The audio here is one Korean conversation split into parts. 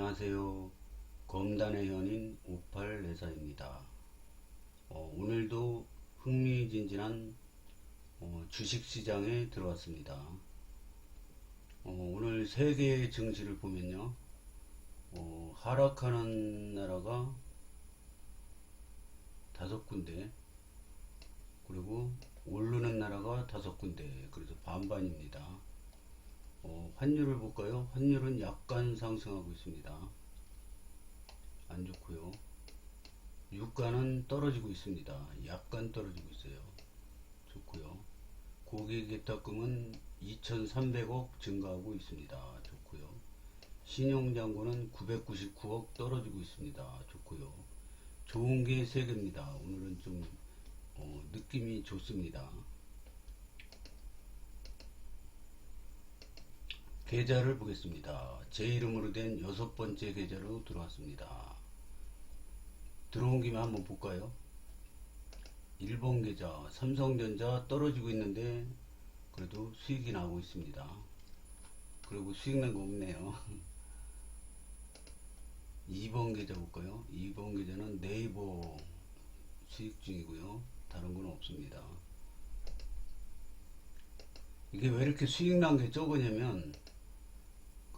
안녕하세요. 검단의 현인 58내사입니다. 어, 오늘도 흥미진진한 어, 주식시장에 들어왔습니다. 어, 오늘 세계 증시를 보면요. 어, 하락하는 나라가 다섯 군데, 그리고 오르는 나라가 다섯 군데, 그래서 반반입니다. 어, 환율을 볼까요? 환율은 약간 상승하고 있습니다. 안 좋고요. 유가는 떨어지고 있습니다. 약간 떨어지고 있어요. 좋고요. 고객 예탁금은 2,300억 증가하고 있습니다. 좋고요. 신용장고는 999억 떨어지고 있습니다. 좋고요. 좋은 게 세 개입니다. 오늘은 좀 어, 느낌이 좋습니다. 계좌를 보겠습니다. 제 이름으로 된 여섯 번째 계좌로 들어왔습니다. 들어온 김에 한번 볼까요? 1번 계좌, 삼성전자 떨어지고 있는데, 그래도 수익이 나오고 있습니다. 그리고 수익 난 거 없네요. 2번 계좌 볼까요? 2번 계좌는 네이버 수익 중이고요. 다른 건 없습니다. 이게 왜 이렇게 수익 난게 적으냐면,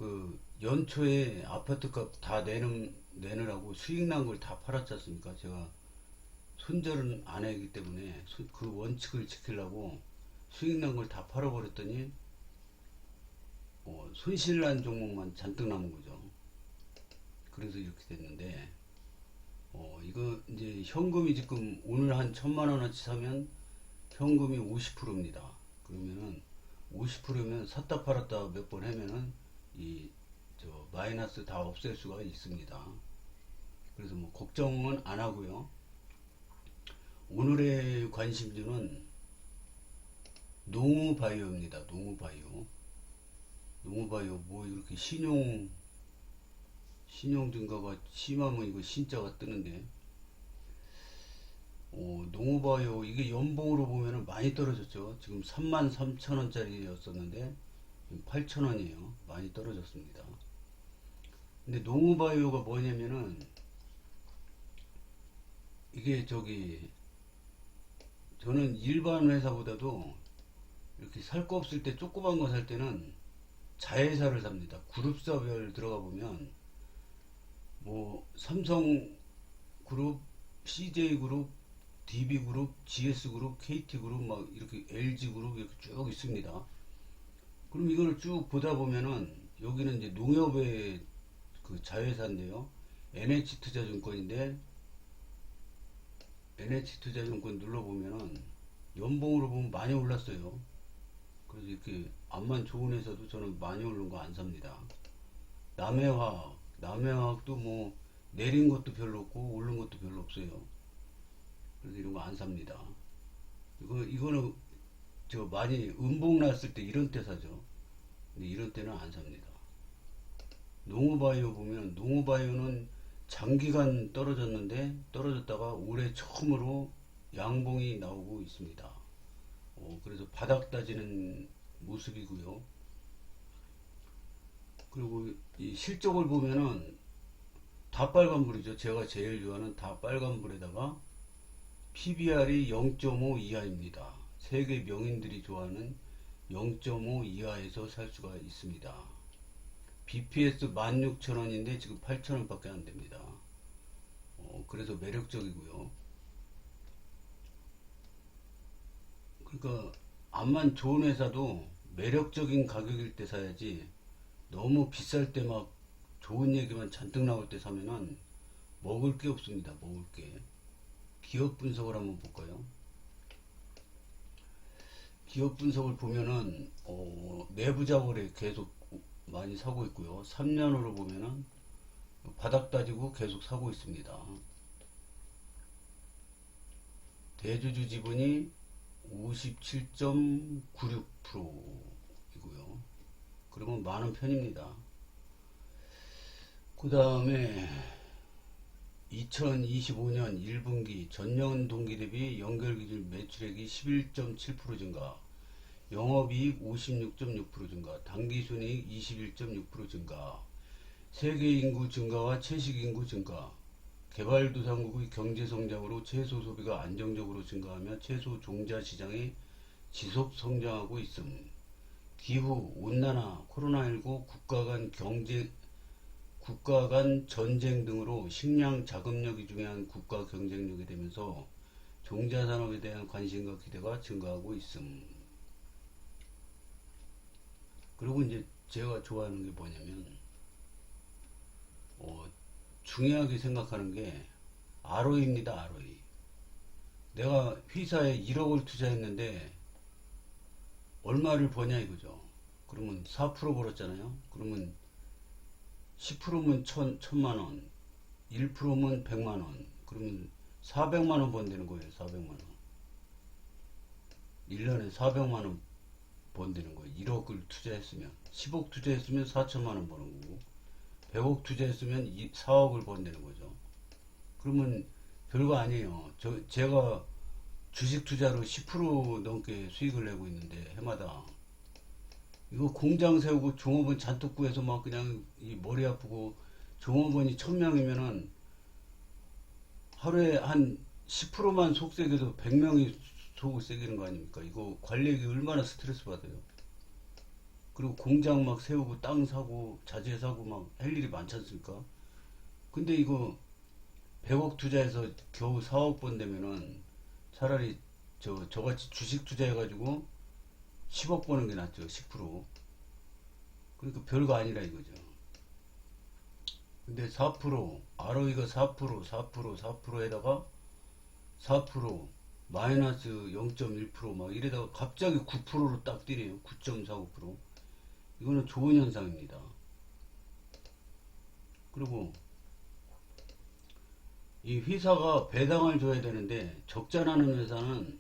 그 연초에 아파트값 다 내는 내느라고 수익 난 걸 다 팔았지 않습니까? 제가 손절은 안 하기 때문에 수- 그 원칙을 지키려고 수익 난 걸 다 팔아버렸더니 어, 손실 난 종목만 잔뜩 남은 거죠. 그래서 이렇게 됐는데 어, 이거 이제 현금이 지금 오늘 한 천만 원어치 사면 현금이 50%입니다. 그러면은 50%면 샀다 팔았다 몇 번 하면은 이 저 마이너스 다 없앨 수가 있습니다. 그래서 뭐 걱정은 안 하고요. 오늘의 관심주는 농우바이오입니다. 농우바이오. 농우바이오 뭐 이렇게 신용 신용 증가가 심하면 이거 신자가 뜨는데 어, 농우바이오 이게 연봉으로 보면은 많이 떨어졌죠. 지금 33,000원짜리였었는데 8,000원이에요. 많이 떨어졌습니다. 근데 농우바이오가 뭐냐면은 이게 저기 저는 일반 회사보다도 이렇게 살 거 없을 때 조그만 거 살 때는 자회사를 삽니다. 그룹사별 들어가 보면 뭐 삼성 그룹, CJ그룹, DB그룹, GS그룹, KT그룹 막 이렇게 LG그룹 이렇게 쭉 있습니다. 그럼 이걸 쭉 보다 보면은 여기는 이제 농협의 그 자회사인데요. NH투자증권인데 NH투자증권 눌러보면은 연봉으로 보면 많이 올랐어요. 그래서 이렇게 앞만 좋은 회사도 저는 많이 오른 거 안 삽니다. 남해화학, 남해화학도 뭐 내린 것도 별로 없고 오른 것도 별로 없어요. 그래서 이런 거 안 삽니다. 이거 이거는 저 많이 음봉 났을 때 이런 때 사죠. 근데 이런 때는 안 삽니다. 농우바이오 보면 농우바이오는 장기간 떨어졌는데 떨어졌다가 올해 처음으로 양봉이 나오고 있습니다. 어, 그래서 바닥 따지는 모습이고요. 그리고 이 실적을 보면은 다 빨간불이죠. 제가 제일 좋아하는 다 빨간불에다가 PBR이 0.5 이하입니다. 세계 명인들이 좋아하는 0.5 이하에서 살 수가 있습니다. BPS 16,000원인데 지금 8,000원 밖에 안 됩니다. 어, 그래서 매력적이고요. 그러니까 암만 좋은 회사도 매력적인 가격일 때 사야지 너무 비쌀 때 막 좋은 얘기만 잔뜩 나올 때 사면은 먹을 게 없습니다. 먹을 게. 기업 분석을 한번 볼까요? 기업 분석을 보면은 어, 내부자 거래 계속 많이 사고 있고요. 3년으로 보면은 바닥 따지고 계속 사고 있습니다. 대주주 지분이 57.96%이고요. 그러면 많은 편입니다. 그 다음에 2025년 1분기 전년 동기 대비 연결 기준 매출액이 11.7% 증가, 영업이익 56.6% 증가, 당기순이익 21.6% 증가, 세계 인구 증가와 채식 인구 증가, 개발도상국의 경제 성장으로 채소 소비가 안정적으로 증가하며 채소 종자 시장이 지속 성장하고 있음. 기후, 온난화, 코로나19, 국가 간 경제, 국가 간 전쟁 등으로 식량 자금력이 중요한 국가 경쟁력이 되면서 종자 산업에 대한 관심과 기대가 증가하고 있음. 그리고 이제 제가 좋아하는 게 뭐냐면, 어, 중요하게 생각하는 게 ROE입니다, ROE. 내가 회사에 1억을 투자했는데 얼마를 버냐 이거죠. 그러면 4% 벌었잖아요. 그러면 10%면 천, 천만 원, 1%면 100만 원. 그러면 400만 원 번다는 거예요. 400만 원. 1년에 400만 원 번다는 거예요. 1억을 투자했으면 10억 투자했으면 4천만 원 버는 거고 100억 투자했으면 2, 4억을 번다는 거죠. 그러면 별거 아니에요. 저 제가 주식 투자로 10% 넘게 수익을 내고 있는데 해마다 이거 공장 세우고 종업원 잔뜩 구해서 막 그냥 이 머리 아프고 종업원이 1000명이면은 하루에 한 10%만 속색여도 100명이 속을 새기는 거 아닙니까? 이거 관리하기 얼마나 스트레스 받아요. 그리고 공장 막 세우고 땅 사고 자재 사고 막 할 일이 많지 않습니까? 근데 이거 100억 투자해서 겨우 4억 번 되면은 차라리 저 저같이 주식 투자해가지고 10억 버는 게 낫죠. 10%. 그러니까 별거 아니라 이거죠. 근데 4% ROE가 4% 4% 4%에다가 4% 마이너스 0.1%막 이래다가 갑자기 9%로 딱 뛰네요. 9.49%. 이거는 좋은 현상입니다. 그리고 이 회사가 배당을 줘야 되는데 적자 나는 회사는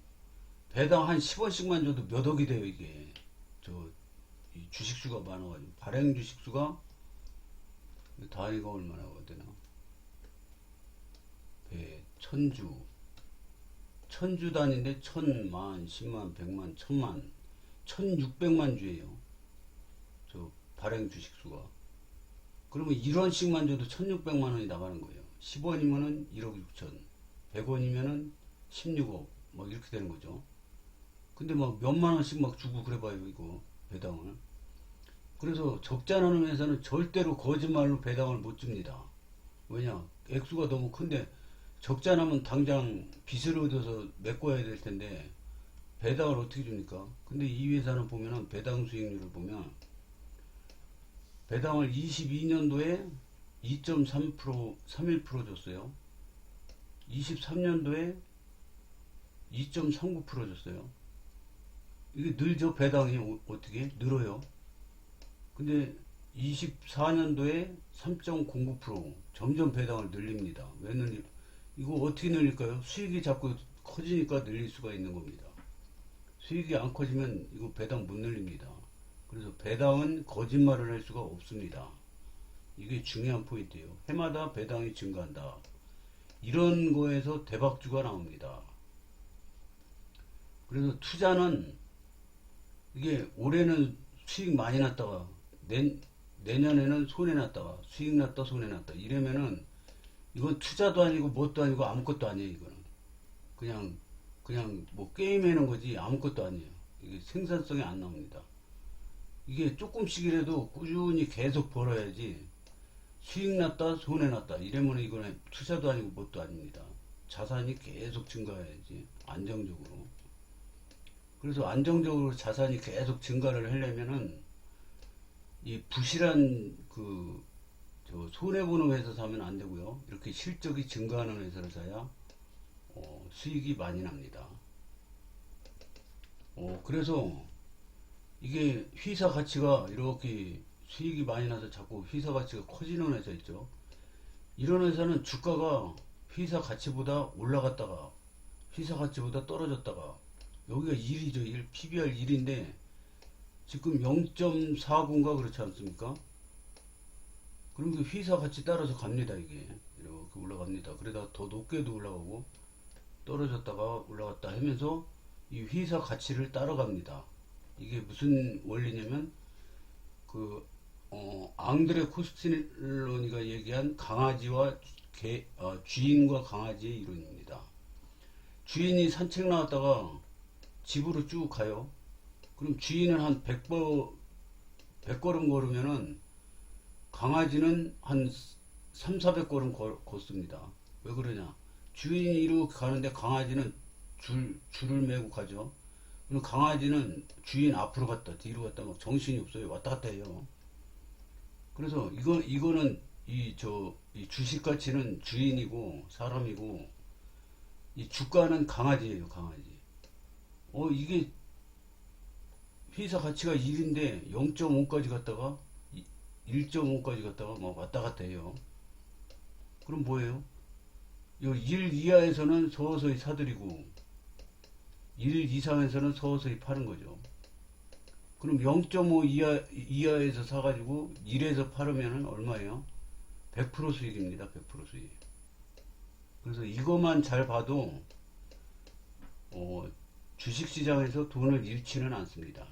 배당 한 10원씩만 줘도 몇 억이 돼요 이게. 저이 주식수가 많아가지고. 발행 주식수가 다이가 얼마나 되나. 배 천주. 천주 단위인데 천 만 십만 백만 천만. 천육백만 주예요. 저 발행 주식수가. 그러면 1원씩만 줘도 1600만 원이 나가는 거예요. 10원이면은 1억 6천 100원이면은 16억. 막 이렇게 되는 거죠 근데 막 몇만 원씩 막 주고 그래봐요 이거 배당을. 그래서 적자 나는 회사는 절대로 거짓말로 배당을 못 줍니다. 왜냐? 액수가 너무 큰데 적자 나면 당장 빚을 얻어서 메꿔야 될 텐데 배당을 어떻게 줍니까? 근데 이 회사는 보면은 배당 수익률을 보면 배당을 22년도에 2.3% 31% 줬어요. 23년도에 2.39% 줬어요 이게 늘죠? 배당이 어- 어떻게? 늘어요? 근데 24년도에 3.09% 점점 배당을 늘립니다. 왜 늘리 이거 어떻게 늘릴까요? 수익이 자꾸 커지니까 늘릴 수가 있는 겁니다. 수익이 안 커지면 이거 배당 못 늘립니다. 그래서 배당은 거짓말을 할 수가 없습니다. 이게 중요한 포인트예요. 해마다 배당이 증가한다. 이런 거에서 대박주가 나옵니다. 그래서 투자는 이게 올해는 수익 많이 났다가 내, 내년에는 손해 났다가 수익 났다 손해 났다. 이러면은 이건 투자도 아니고 뭣도 아니고 아무것도 아니에요 이거는. 그냥 그냥 뭐 게임 하는 거지 아무것도 아니에요. 이게 생산성이 안 나옵니다. 이게 조금씩이라도 꾸준히 계속 벌어야지 수익 났다 손해 났다. 이러면 이거는 투자도 아니고 뭣도 아닙니다. 자산이 계속 증가해야지 안정적으로 그래서 안정적으로 자산이 계속 증가를 하려면은 이 부실한 그저 손해 보는 회사 사면 안 되고요. 이렇게 실적이 증가하는 회사를 사야 어, 수익이 많이 납니다. 어, 그래서 이게 회사 가치가 이렇게 수익이 많이 나서 자꾸 회사 가치가 커지는 회사 있죠. 이런 회사는 주가가 회사 가치보다 올라갔다가 회사 가치보다 떨어졌다가 여기가 1이죠. 1, PBR 1인데 지금 0.49인가 그렇지 않습니까? 그럼 그 회사 같이 따라서 갑니다 이게 이렇게 올라갑니다. 그러다가 더 높게도 올라가고 떨어졌다가 올라갔다 하면서 이 회사 가치를 따라갑니다. 이게 무슨 원리냐면 그 어, 앙드레 코스틸로니가 얘기한 강아지와 개, 어, 주인과 강아지의 이론입니다. 주인이 산책 나왔다가 집으로 쭉 가요. 그럼 주인은 한 100번, 100걸음 걸으면은 강아지는 한 3, 400걸음 걸, 걷습니다. 왜 그러냐? 주인이 이렇게 가는데 강아지는 줄, 줄을 메고 가죠. 그럼 강아지는 주인 앞으로 갔다 뒤로 갔다 막 정신이 없어요. 왔다 갔다 해요. 그래서 이거 이거는 이 저 이 주식 가치는 주인이고 사람이고 이 주가는 강아지예요, 강아지. 어 이게 회사 가치가 1인데 0.5까지 갔다가 1.5까지 갔다가 막 왔다 갔다 해요. 그럼 뭐예요? 요1 이하에서는 서서히 사들이고 1 이상에서는 서서히 파는 거죠. 그럼 0.5 이하, 이하에서 사가지고 1에서 팔으면 얼마예요? 100% 수익입니다. 100% 수익. 그래서 이것만 잘 봐도 어, 주식시장에서 돈을 잃지는 않습니다.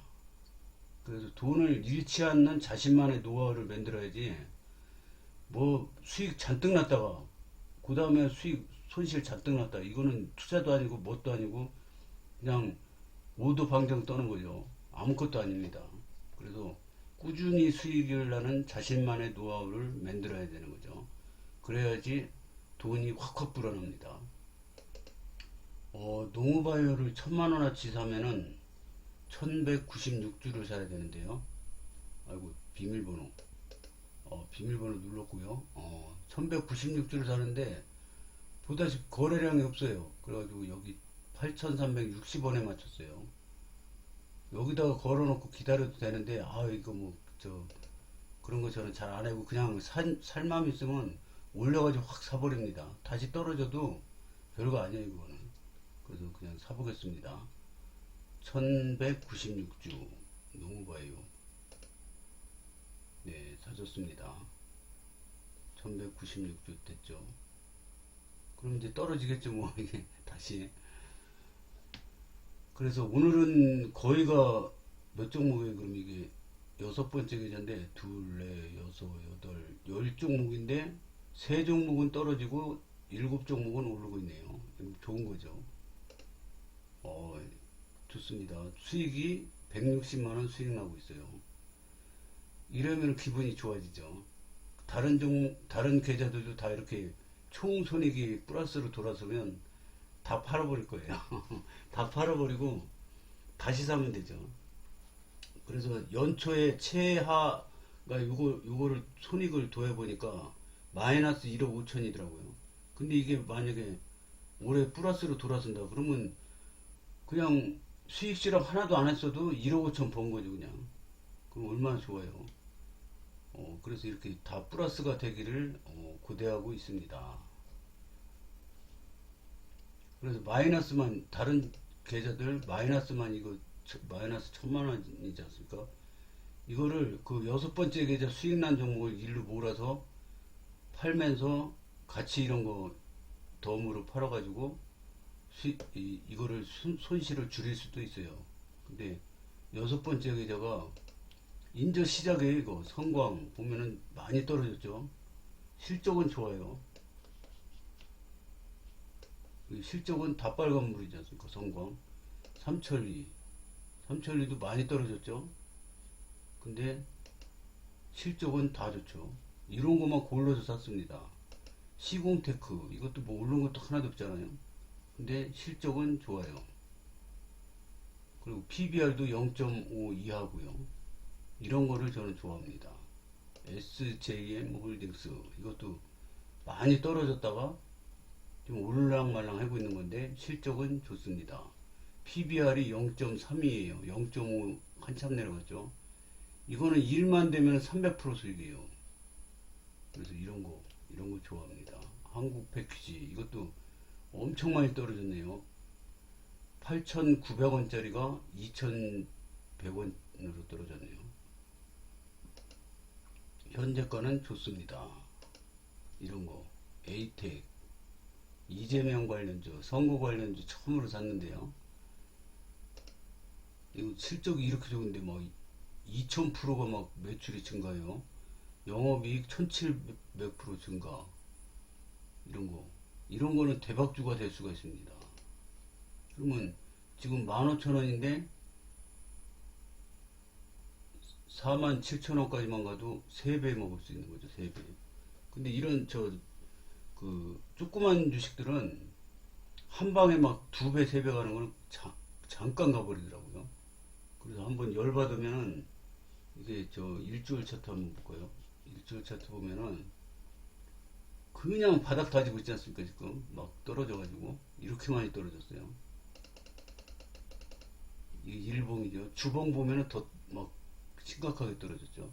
그래서 돈을 잃지 않는 자신만의 노하우를 만들어야지 뭐 수익 잔뜩 났다가 그 다음에 수익 손실 잔뜩 났다 이거는 투자도 아니고 뭣도 아니고 그냥 오도방정 떠는 거죠. 아무것도 아닙니다. 그래서 꾸준히 수익을 나는 자신만의 노하우를 만들어야 되는 거죠. 그래야지 돈이 확확 불어납니다. 어, 농우바이오를 천만 원어치 사면은 1196주를 사야 되는데요. 아이고, 비밀번호. 어, 비밀번호 눌렀고요. 어, 1196주를 사는데, 보다시피 거래량이 없어요. 그래가지고 여기 8,360원에 맞췄어요. 여기다가 걸어놓고 기다려도 되는데, 아, 이거 뭐, 저, 그런 거 저는 잘 안 하고, 그냥 살, 살만 있으면 올려가지고 확 사버립니다. 다시 떨어져도 별거 아니에요, 이거는. 그래서 그냥 사보겠습니다. 1196주, 너무 봐요. 네, 사줬습니다. 1196주 됐죠. 그럼 이제 떨어지겠죠, 뭐, 이게, 다시. 그래서 오늘은 거의가 몇 종목이에요, 그럼 이게 여섯 번째 계좌인데, 둘, 넷, 여섯, 여덟, 열 종목인데, 세 종목은 떨어지고, 일곱 종목은 오르고 있네요. 좋은 거죠. 어, 좋습니다. 수익이 160만원 수익 나고 있어요. 이러면 기분이 좋아지죠. 다른 종, 다른 계좌들도 다 이렇게 총 손익이 플러스로 돌아서면 다 팔아버릴 거예요. 다 팔아버리고 다시 사면 되죠. 그래서 연초에 최하가 요거, 요거를 손익을 더해보니까 마이너스 1억 5천이더라고요. 근데 이게 만약에 올해 플러스로 돌아선다 그러면 그냥 수익 실험 하나도 안 했어도 1억 5천 번 거죠 그냥. 그럼 얼마나 좋아요. 어, 그래서 이렇게 다 플러스가 되기를 어, 고대하고 있습니다. 그래서 마이너스만 다른 계좌들 마이너스만 이거 저- 마이너스 천만 원이지 않습니까? 이거를 그 여섯 번째 계좌 수익 난 종목을 일로 몰아서 팔면서 같이 이런 거 덤으로 팔아가지고 수, 이, 이거를 손, 손실을 줄일 수도 있어요. 근데 여섯 번째 계좌가 인저 시작에 이거 성광 보면은 많이 떨어졌죠. 실적은 좋아요. 이 실적은 다 빨간 물이지 않습니까? 성광. 삼천리. 삼천리도 많이 떨어졌죠. 근데 실적은 다 좋죠. 이런 것만 골라서 샀습니다. 시공테크 이것도 뭐 오른 것도 하나도 없잖아요. 근데 실적은 좋아요. 그리고 PBR도 0.5 이하고요. 이런 거를 저는 좋아합니다. SJM 홀딩스 이것도 많이 떨어졌다가 좀 올랑말랑 하고 있는 건데 실적은 좋습니다. PBR이 0.3이에요. 0.5 한참 내려갔죠. 이거는 일만 되면 300% 수익이에요. 그래서 이런 거 이런 거 좋아합니다. 한국 패키지 이것도 엄청 많이 떨어졌네요. 8,900원짜리가 2,100원으로 떨어졌네요. 현재가는 좋습니다. 이런 거 에이텍 이재명 관련주 선거 관련주 처음으로 샀는데요. 이거 실적이 이렇게 좋은데 뭐 2000%가 막 매출이 증가해요. 영업이익 1700% 증가. 이런 거. 이런 거는 대박주가 될 수가 있습니다. 그러면 지금 15,000원인데 47,000원까지만 가도 3배 먹을 수 있는 거죠. 3배. 근데 이런 저 그 조그만 주식들은 한 방에 막두 배, 세배 가는 걸 자- 잠깐 가버리더라고요. 그래서 한번 열받으면은 이게 저 일주일 차트 한번 볼까요? 일주일 차트 보면은 그냥 바닥 다지고 있지 않습니까? 지금 막 떨어져가지고 이렇게 많이 떨어졌어요. 이게 일봉이죠. 주봉 보면은 더 막 심각하게 떨어졌죠.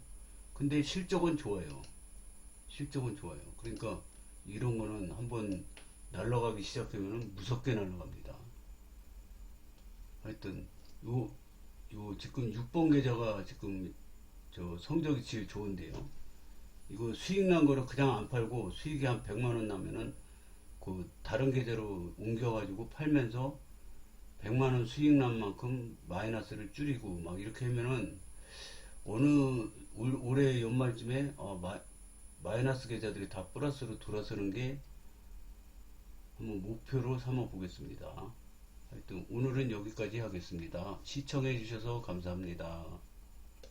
근데 실적은 좋아요. 실적은 좋아요. 그러니까 이런 거는 한번 날아가기 시작하면 무섭게 날아갑니다. 하여튼 요, 요 지금 6번 계좌가 지금 저 성적이 제일 좋은데요. 이거 수익 난 거를 그냥 안 팔고 수익이 한 100만 원 나면은 그 다른 계좌로 옮겨가지고 팔면서 100만 원 수익 난 만큼 마이너스를 줄이고 막 이렇게 하면은 어느 올, 올해 연말쯤에 어, 마, 마이너스 계좌들이 다 플러스로 돌아서는 게 한번 목표로 삼아 보겠습니다. 하여튼 오늘은 여기까지 하겠습니다. 시청해 주셔서 감사합니다.